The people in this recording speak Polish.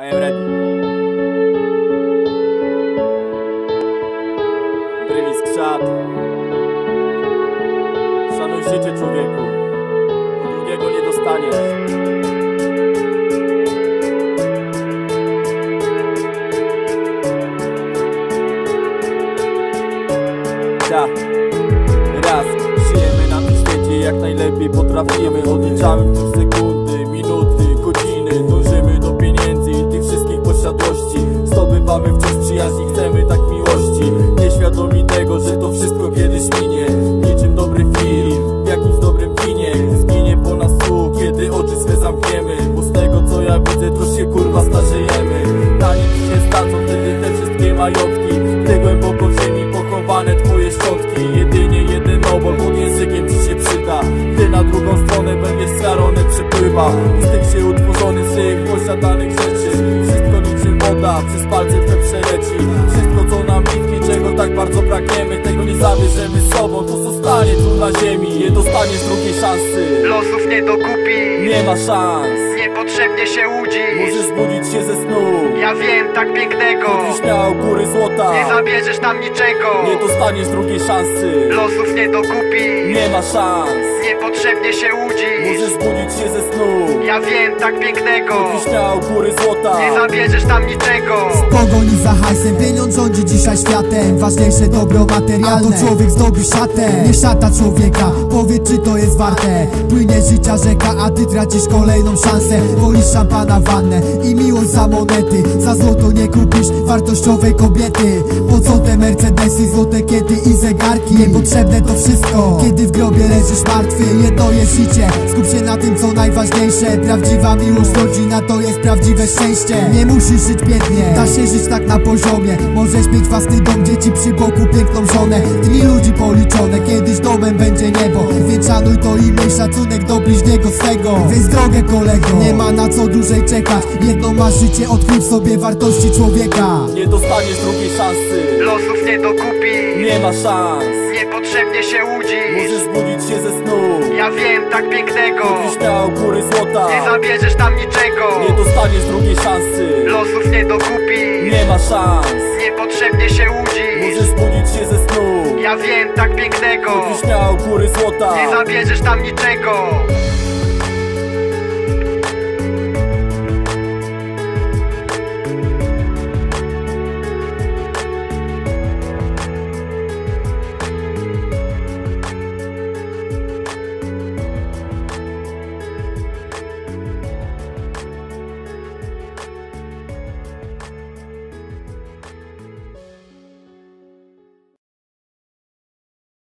I am ready. Bryli skrzat. Szanuj życie człowieku. Bo drugiego nie dostaniesz. Ja. Raz, żyjemy na tym świecie jak najlepiej potrafimy Odliczamy tu sekundy, majątki Te głęboko w ziemi pochowane twoje szczątki Jedynie jeden obok pod językiem ci się przyda. Ty na drugą stronę będziesz skarony przepływa. Z tych się utworzony z tych posiadanych rzeczy. Wszystko niczym woda przez palce twe przeleci. Wszystko co nam bitki, czego tak bardzo pragniemy Tego nie zabierzemy z sobą, to zostanie tu na ziemi. Nie dostaniesz drugiej szansy. Losów nie dokupi Nie ma szans. Niepotrzebnie się łudzi Możesz budzić się ze snu Ja wiem tak pięknego. Chodzisz miał góry złota. Nie zabierzesz tam niczego. Nie dostaniesz drugiej szansy. Losów nie dokupi Nie ma szans. Niepotrzebnie się łudzi Możesz budzić się ze snu. Ja wiem tak pięknego. Chodzisz miał góry złota. Nie zabierzesz tam niczego. Pogoni za hajsem Pieniądz rządzi dzisiaj światem. Ważniejsze dobro materialne. A to człowiek zdobi szatę. Nie szata człowieka. Powiedz czy to jest warte Płynie życia rzeka A ty tracisz kolejną szansę. Wolisz szampana wannę I miłość za monety. Za złoto nie kupisz wartościowej kobiety. Po co te mercedesy, złote kiety i zegarki? Niepotrzebne to wszystko. Kiedy w grobie leżysz martwy Jedno jest życie. Skup się na tym co najważniejsze. Prawdziwa miłość rodzina to jest prawdziwe szczęście. Nie musisz żyć biednie Da się żyć tak na poziomie. Możesz mieć własny dom, dzieci przy boku, piękną żonę. Dni ludzi policzone, kiedyś domem będzie niebo Szanuj to i miej szacunek do bliźniego swego. Więc drogę kolego, nie ma na co dłużej czekać. Jedno masz życie, odkryj w sobie wartości człowieka. Nie dostaniesz drugiej szansy. Losów nie dokupi. Nie ma szans. Niepotrzebnie się łudzi Możesz budzić się ze snu. Ja wiem tak pięknego. Chodzisz miał góry złota. Nie zabierzesz tam niczego. Nie dostaniesz drugiej szansy. Losów nie dokupi. Nie ma szans. Niepotrzebnie się łudzi Możesz budzić się ze snu Ja wiem tak pięknego. Chodzisz miał góry złota. Nie zabierzesz tam niczego